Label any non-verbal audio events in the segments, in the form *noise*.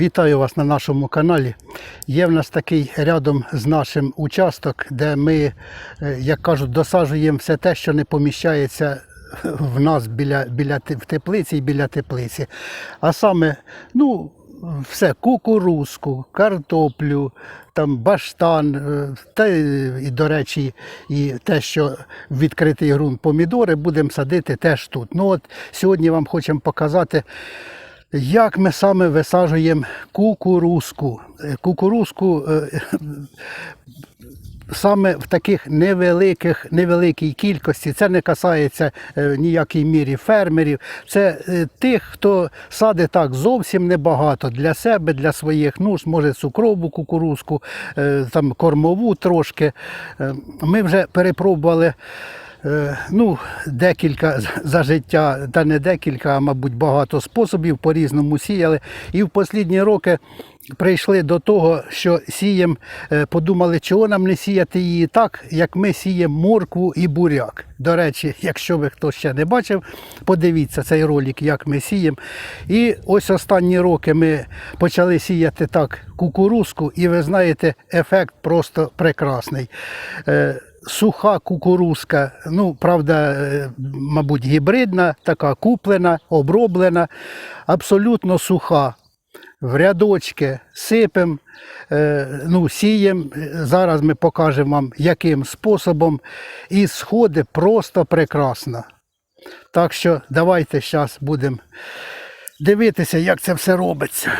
Вітаю вас на нашому каналі. Є в нас такий рядом з нашим участок, де ми, е, як кажуть, досаджуємо все те, що не поміщається в нас біля, біля в теплиці і біля теплиці. А саме, ну, все, кукурузку, картоплю, там баштан, е, та і, до речі, і те, що відкритий ґрунт помідори будемо садити теж тут. Ну от сьогодні вам хочемо показати. Як ми саме висаджуємо кукурузку? Е, Кукурузку е, саме в таких невеликих, невеликій кількості. Це не касається е, в ніякій мірі фермерів. Це е, тих, хто садить так зовсім небагато для себе, для своїх нужд, може цукрову кукурузку, е, там кормову трошки. Е, Ми вже перепробували. Е, Ну, декілька за життя, та не декілька, а мабуть, багато способів по-різному сіяли. І в останні роки прийшли до того, що сієм, е, подумали, чого нам не сіяти її так, як ми сіємо моркву і буряк. До речі, якщо ви хто ще не бачив, подивіться цей ролик, як ми сіємо. І ось останні роки ми почали сіяти так кукурузку, і ви знаєте, ефект просто прекрасний. Е, суха кукурузка, ну, правда, е, мабуть, гібридна, така куплена, оброблена, абсолютно суха. В рядочки сипемо, ну, сіємо. Зараз ми покажемо вам, яким способом. І сходи просто прекрасно. Так що давайте зараз будемо дивитися, як це все робиться.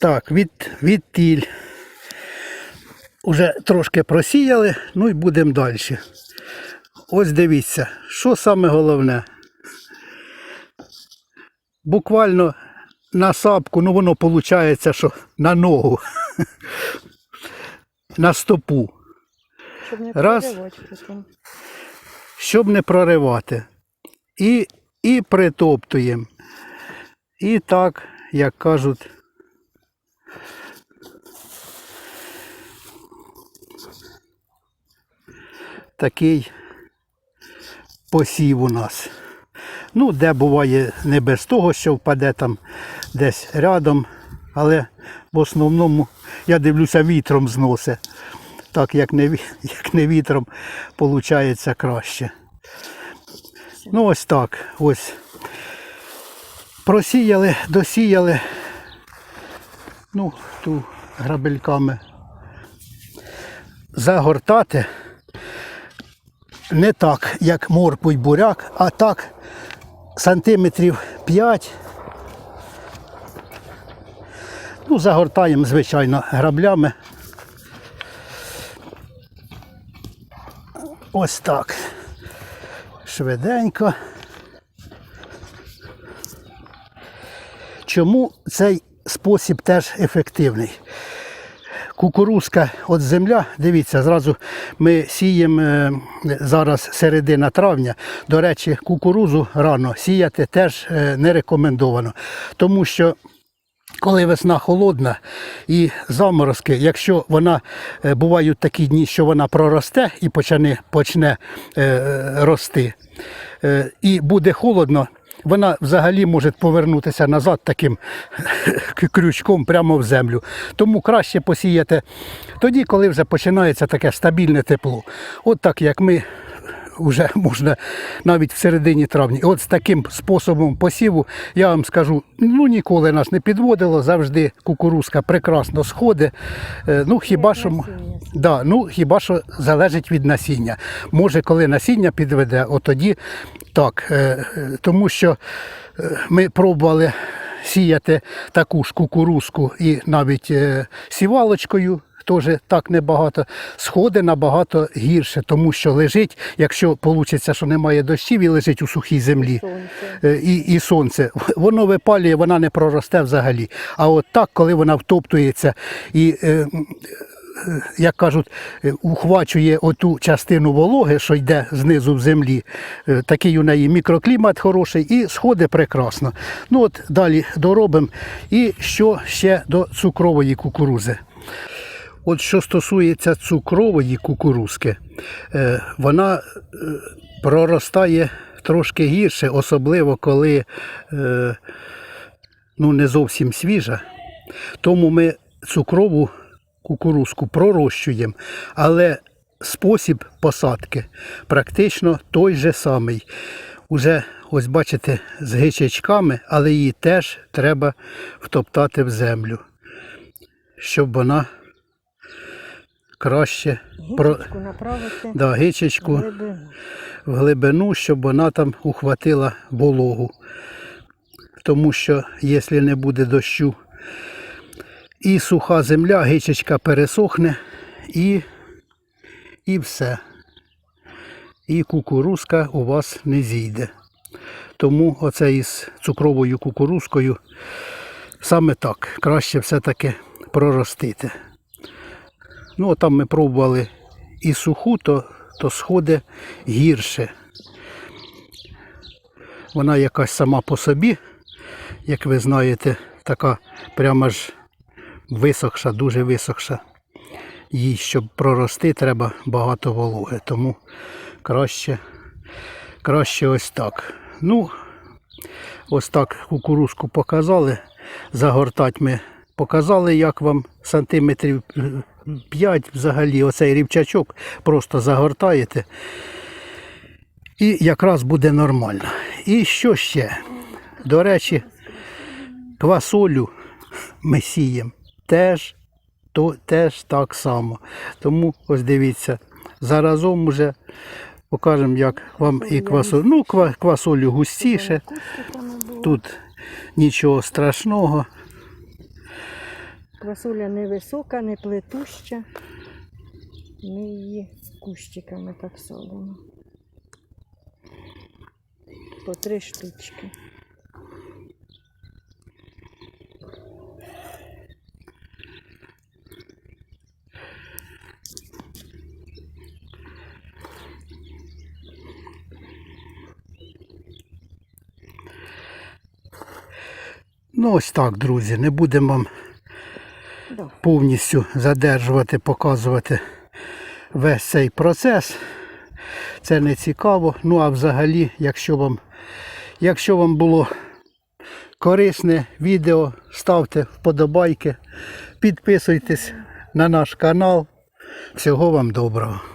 Так, від, від тіль. Уже трошки просіяли, ну і будемо далі. Ось дивіться, що саме головне. Буквально на сапку, ну воно виходить, що на ногу, *laughs* на стопу, Щоб не Раз. щоб не проривати. І, і притоптуємо. І так, як кажуть, такий посів у нас. Ну, де буває не без того, що впаде там десь рядом, але в основному, я дивлюся, вітром зносить. Так, як не, *laughs* як не вітром, виходить краще. Ну, ось так. Ось. Просіяли, досіяли. Ну, ту грабельками. Загортати не так, як моркву й буряк, а так сантиметрів 5. Ну, загортаємо, звичайно, граблями. Ось так. Швиденько. Чому цей спосіб теж ефективний? Кукурузка от земля, дивіться, зразу ми сіємо е, зараз середина травня. До речі, кукурузу рано сіяти теж е, не рекомендовано, тому що коли весна холодна і заморозки, якщо вона е, бувають такі дні, що вона проросте і почне, почне рости, і буде холодно, вона взагалі може повернутися назад таким *laughs* крючком прямо в землю. Тому краще посіяти тоді, коли вже починається таке стабільне тепло. От так як ми вже *laughs* можна навіть в середині травня. І от з таким способом посіву я вам скажу, ну ніколи нас не підводило, завжди кукурузка прекрасно сходить. Е, Ну хіба що, да, ну, хіба що залежить від насіння. Може, коли насіння підведе, от тоді так. е, е, Тому що ми пробували сіяти таку ж кукурузку і навіть сівалочкою. Теж так небагато, сходи набагато гірше, тому що лежить, якщо вийде, що немає дощів і лежить у сухій землі Сонце. е, і, і сонце, *laughs* воно випалює, вона не проросте взагалі. А от так, коли вона втоптується і, е, е, як кажуть, ухвачує оту частину вологи, що йде знизу в землі, такий у неї мікроклімат хороший і сходить прекрасно. Ну от далі доробимо. І що ще до цукрової кукурузи. От що стосується цукрової кукурузки, е, вона е, проростає трошки гірше, особливо коли е, ну, не зовсім свіжа. Тому ми цукрову кукурузку пророщуємо, але спосіб посадки практично той же самий. Уже, ось бачите, з гичачками, але її теж треба втоптати в землю, щоб вона краще про Гічечку направити да, гичечку в глибину. в глибину, щоб вона там ухватила вологу. Тому що якщо не буде дощу, і суха земля, гичечка пересохне, і, і все. І кукурузка у вас не зійде. Тому оце із цукровою кукурузкою саме так. Краще все-таки проростити. Ну, а там ми пробували і суху, то, то сходить гірше. Вона якась сама по собі, як ви знаєте, така прямо ж висохша, дуже висохша. Їй, щоб прорости, треба багато вологи. Тому краще, краще ось так. Ну, ось так кукурузку показали. Загортати ми показали, як вам сантиметрів 5 взагалі оцей рівчачок просто загортаєте. І якраз буде нормально. І що ще? До речі, квасолю ми сіємо теж, то, теж так само. Тому ось дивіться, заразом уже покажемо, як вам і квасолю. Ну, квасолю густіше. Тут нічого страшного. Квасоля не висока, не плетуща. Ми її кущиками так садимо. По три штучки. Ну, ось так, друзі, не будемо вам. Повністю задержувати, показувати весь цей процес. Це не цікаво. Ну а взагалі, якщо вам, якщо вам було корисне відео, ставте вподобайки, підписуйтесь на наш канал. Всього вам доброго.